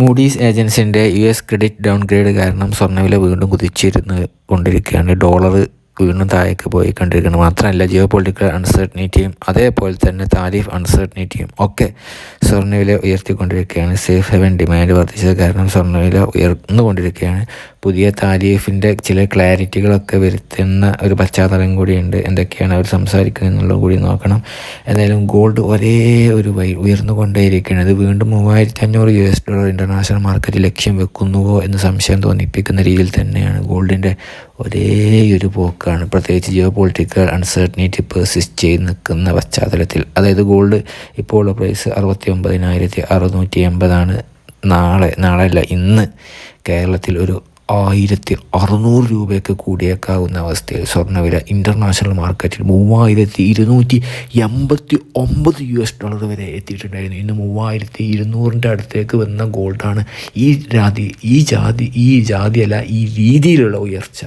Moody's ഏജൻസിന്റെ U S credit downgrade കാരണം സ്വർണവില വീണ്ടും കുതിച്ചിരുന്ന് കൊണ്ടിരിക്കുകയാണ്. ഡോളർ വീണ്ടും താഴേക്ക് പോയി കണ്ടിരിക്കുന്നത് മാത്രമല്ല ജിയോ പൊളിറ്റിക്കൽ അൺസർട്ടനിറ്റിയും അതേപോലെ തന്നെ താരിഫ് അൺസർട്ടനിറ്റിയും ഒക്കെ സ്വർണവില ഉയർത്തിക്കൊണ്ടിരിക്കുകയാണ്. സേഫ് ഹെവൻ ഡിമാൻഡ് വർദ്ധിച്ചത് കാരണം സ്വർണവില ഉയർന്നുകൊണ്ടിരിക്കുകയാണ്. പുതിയ താരിഫിന്റെ ചില ക്ലാരിറ്റികളൊക്കെ വരുത്തുന്ന ഒരു പശ്ചാത്തലം കൂടിയുണ്ട്. എന്തൊക്കെയാണ് അവർ സംസാരിക്കുന്നത് എന്നുള്ളത് കൂടി നോക്കണം. എന്തായാലും ഗോൾഡ് ഒരേ ഒരു വൈ ഉയർന്നുകൊണ്ടേയിരിക്കുകയാണ്. അത് വീണ്ടും മൂവായിരത്തി അഞ്ഞൂറ് U S dollar international market ലക്ഷ്യം വെക്കുന്നുവോ എന്ന് സംശയം തോന്നിപ്പിക്കുന്ന രീതിയിൽ തന്നെയാണ് ഗോൾഡിന്റെ ഒരേ ഒരു പോക്കാണ്. പ്രത്യേകിച്ച് ജിയോ പൊളിറ്റിക്കൽ അൺസർട്ടനിറ്റി പെർസിസ്റ്റ് ചെയ്ത് നിൽക്കുന്ന പശ്ചാത്തലത്തിൽ. അതായത് ഗോൾഡ് ഇപ്പോൾ പ്രൈസ് അറുപത്തി ഒമ്പതിനായിരത്തി അറുന്നൂറ്റി എൺപതാണ് നാളെ നാളെ അല്ല ഇന്ന് കേരളത്തിൽ ഒരു ആയിരത്തി അറുന്നൂറ് രൂപയൊക്കെ കൂടിയേക്കാവുന്ന അവസ്ഥയിൽ സ്വർണവില ഇന്റർനാഷണൽ മാർക്കറ്റിൽ മൂവായിരത്തി ഇരുന്നൂറ്റി എൺപത്തി ഒമ്പത് യു എസ് ഡോളർ വരെ എത്തിയിട്ടുണ്ടായിരുന്നു. ഇന്ന് മൂവായിരത്തി ഇരുന്നൂറിന്റെ അടുത്തേക്ക് വന്ന ഗോൾഡാണ് ഈ ജാതി ഈ ജാതി ഈ ജാതിയല്ല ഈ രീതിയിലുള്ള ഉയർച്ച.